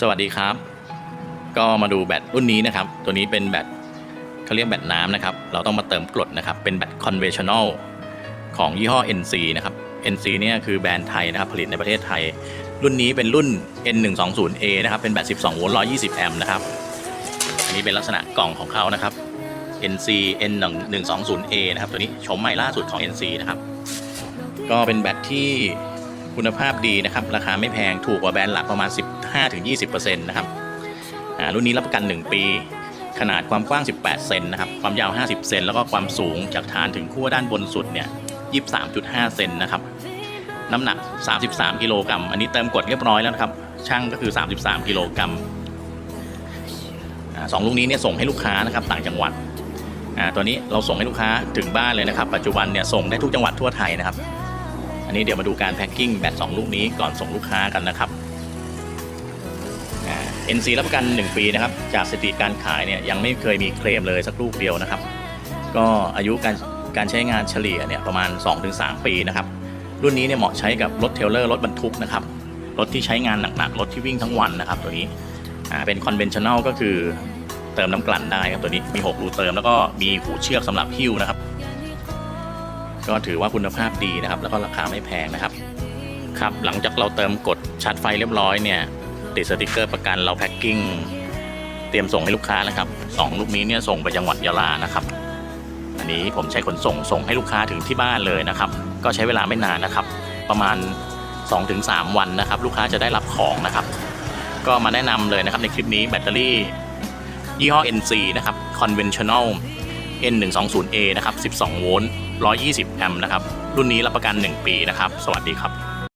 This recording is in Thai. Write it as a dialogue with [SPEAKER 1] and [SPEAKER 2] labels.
[SPEAKER 1] สวัสดีครับ ก็มาดูแบตรุ่นนี้นะครับ ตัวนี้เป็นแบตเขาเรียกแบตน้ำนะครับ เราต้องมาเติมกรดนะครับ เป็นแบต conventional ของยี่ห้อ NC นะครับ NC เนี่ยคือแบรนด์ไทยนะครับ ผลิตในประเทศไทย รุ่นนี้เป็นรุ่น N120A นะครับ เป็นแบต 12 โวลต์ 120 แอมป์นะครับ อันนี้เป็นลักษณะกล่องของเขานะครับ NC N120A นะครับ ตัวนี้ชมใหม่ล่าสุดของ NC นะครับ ก็เป็นแบตที่ คุณภาพดีนะครับ ราคาไม่แพงถูกกว่าแบรนด์หลักประมาณ 15-20%นะครับอ่ารุ่นนี้รับประกัน 1 ปี ขนาดความกว้าง 18 เซนนะครับ ความยาว 50 เซนแล้วก็ความสูงจากฐานถึงขั้วด้านบนสุดเนี่ย 23.5 เซนนะครับ น้ำหนัก 33 กิโลกรัม อันนี้เติมกดเรียบร้อยแล้วนะครับ ช่างก็คือ 33 กิโลกรัมอ่าสองลูกนี้เนี่ยส่งให้ลูกค้านะครับต่างจังหวัดอ่าตัวนี้เราส่งให้ลูกค้าถึงบ้านเลยนะครับ ปัจจุบันเนี่ยส่งได้ทุกจังหวัดทั่วไทยนะครับ อันนี้เดี๋ยวมาดูการแพ็คกิ้งแบต2ลูกนี้ก่อนส่งลูกค้ากันนะครับอ่า NC รับประกัน 1 ปีนะครับ จากสถิติการขายเนี่ยยังไม่เคยมีเคลมเลยสักลูกเดียวนะครับ ก็อายุการการใช้งานเฉลี่ยเนี่ยประมาณ 2-3 ปีนะครับ รุ่นนี้เนี่ยเหมาะใช้กับรถเทรลเลอร์รถบรรทุกนะครับ รถที่ใช้งานหนักๆ รถที่วิ่งทั้งวันนะครับ ตัวนี้เป็น conventional ก็คือเติมน้ำกลั่นได้ครับตัวนี้มี 6 รูเติมแล้วก็มีหูเชือกสำหรับหิ้วนะครับ ก็ถือว่าคุณภาพดีนะครับ แล้วก็ราคาไม่แพงนะครับ ครับ หลังจากเราเติมกดชาร์จไฟเรียบร้อยเนี่ย ติดสติกเกอร์ประกันเราแพ็คกิ้ง เตรียมส่งให้ลูกค้านะครับสองลูกนี้เนี่ยส่งไปจังหวัดยะลานะครับ อันนี้ผมใช้ขนส่งส่งให้ลูกค้าถึงที่บ้านเลยนะครับ ก็ใช้เวลาไม่นานนะครับ ประมาณ 2-3 วันนะครับ ลูกค้าจะได้รับของนะครับ ก็มาแนะนำเลยนะครับในคลิปนี้แบตเตอรี่ยี่ห้อ NC นะครับ conventional N120A นะครับ 12 โวลต์ 120 แอมป์นะครับ รุ่นนี้รับประกัน 1 ปีนะครับ สวัสดีครับ